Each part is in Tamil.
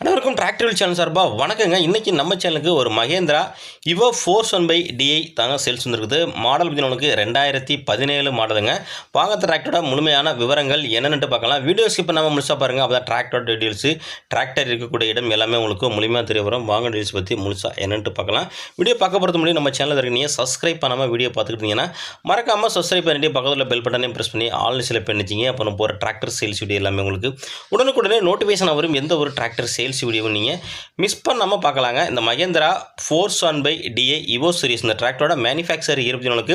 அனைவருக்கும் டிராக்டர் சேனல் சார்பாக வணக்கங்க. இன்றைக்கி நம்ம சேனலுக்கு ஒரு Mahindra. Yuvo four one five DI தாங்க சேல்ஸ் வந்துருக்குது. மாடல் பார்த்தீங்கன்னா ரெண்டாயிரத்தி பதினேழு மாடலுங்க. வாங்க டிராக்டரோட முழுமையான விவரங்கள் என்னென்னு பார்க்கலாம். வீடியோ ஸ்கிப் நம்ம முழுசாக பாருங்கள் அப்போ தான் டிராக்டர் டீட்டெயில்ஸு டிராக்டர் இருக்கக்கூடிய இடம் எல்லாமே உங்களுக்கு முழுமையாக தெரிய வரும். வாங்க டீல்ஸ் பற்றி முழுசாக என்னென்னு பார்க்கலாம். வீடியோ பார்க்க போகிறது முடியும் நம்ம சேனலில் இருக்கீங்க சப்ஸ்கிரைப் பண்ணாமல் வீடியோ பார்த்துக்கிட்டீங்கன்னா மறக்காமல் சப்ஸ்கிரைப் பண்ணிட்டு பக்கத்தில் பெல் பட்டனையும் ப்ரெஸ் பண்ணி ஆல் சில பண்ணிச்சிங்க அப்புறம் போகிற டிராக்டர் சேல்ஸ் வீடியோ எல்லாமே உங்களுக்கு உடனுக்குடனே நோட்டிஃபிகேஷன் வரும். எந்த ஒரு டிராக்டர் சேல்ஸ் வீடியோவும் நீங்கள் மிஸ் பண்ணாமல் பார்க்கலாங்க. இந்த Mahindra four one five DI Yuvo series இந்த டிராக்டரோட மேனுஃபேக்சர் இருபத்தி நாலுக்கு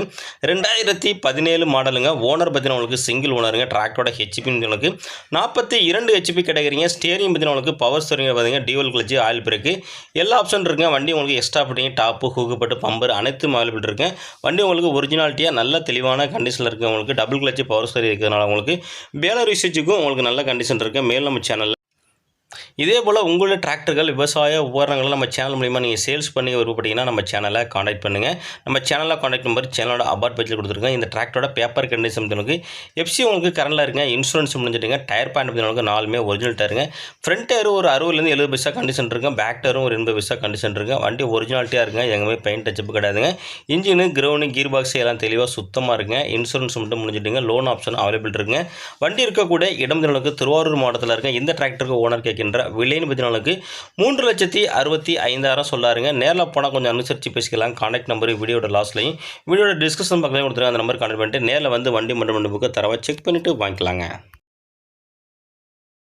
ரெண்டாயிரத்தி பதினேழு மாடலுங்க ஓனர் பற்றின உங்களுக்கு சிங்கிள் ஓனருங்க டிராக்டரோட ஹெச்பி உங்களுக்கு நாற்பத்தி இரண்டு ஹெச்பி கிடைக்கிறீங்க ஸ்டேரிங் பார்த்தீங்கன்னா உங்களுக்கு பவர் ஸ்டோரிங்க பார்த்தீங்க டியூவல் கிளச்சு ஆயில் பிரேக்கு எல்லா ஆப்ஷன் இருக்குங்க. வண்டி உங்களுக்கு எக்ஸ்ட்ரா பட்டிங்க டாப்பு ஹூக்குப்பட்டு பம்பர் அனைத்தும் அவைலபிள் இருக்குங்க வண்டி உங்களுக்கு ஒரிஜினாலிட்டியாக நல்ல தெளிவான கண்டிஷனில் இருக்குது உங்களுக்கு டபுள் கிளச்சு பவர் ஸ்டோரி இருக்கிறதுனால உங்களுக்கு பேலர் யூசேஜுக்கும் உங்களுக்கு நல்ல கண்டிஷன் இருக்குது மேல் நம்ம சேனலில் இதே போல் உங்களுடைய டிராக்டர்கள் விவசாய உபகரணங்களை நம்ம சேனல் மூலிமா நீங்கள் சேல்ஸ் பண்ணி விருப்பப்பட்டீங்கன்னா நம்ம சேனலை காண்டாக்ட் பண்ணுங்கள் நம்ம சேனலில் காண்டாக்ட் நம்பர் சேனலோட அபார்ட் பட்ஜெட் கொடுத்துருக்கோம் இந்த டிராக்டரோட பேப்பர் கண்டிஷன் உங்களுக்கு எஃப்சி உங்களுக்கு கரண்டில் இருங்க இன்சூரன்ஸ் முடிஞ்சிட்டுங்க. டயர் பேண்ட் உங்களுக்கு நாலுமே ஒரிஜினல் டயருங்க ஃப்ரண்ட் டயர் ஒரு அறுபதுலேருந்து எழுபது பைசா கண்டிஷன் இருக்கும் பேக் டயரும் ஒரு எண்பது பைசா கண்டிஷன் இருக்கும் வண்டி ஒரிஜினாலிட்டியாக இருக்குங்க. எங்கேயுமே பெயிண்ட் டச்சப் கிடையாதுங்க. இன்ஜினு கிரவுண்டு கீர் பாக்ஸ் எல்லாம் தெளிவாக சுத்தமாக இருக்குங்க. இன்சூரன்ஸ் மட்டும் முடிஞ்சிட்டுங்க. லோன் ஆப்ஷன் அவைலபிள் இருக்குங்க. வண்டி இருக்கக்கூடிய இடம் திருவாரூர் மாவட்டத்தில் இருக்க இந்த டிராக்டருக்கு ஓனர் இருக்கின்ற விலைன்னு பற்றினாலுக்கு மூன்று லட்சத்தி அறுபத்தி ஐந்தாயிரம் சொல்லாருங்க. நேரில் போனால் கொஞ்சம் அனுசரித்து பேசிக்கலாம். கான்டாக்ட் நம்பர் வீடியோட லாஸ்ட்லையும் வீடியோட டிஸ்கிரிப்ஷன் பக்கத்துலையும் கொடுத்துருங்க. அந்த நம்பர் கான்டாக்ட் பண்ணிட்டு நேரில் வந்து வண்டி மட்டும் புக்கை தரவை செக் பண்ணிவிட்டு வாங்கிக்கலாங்க.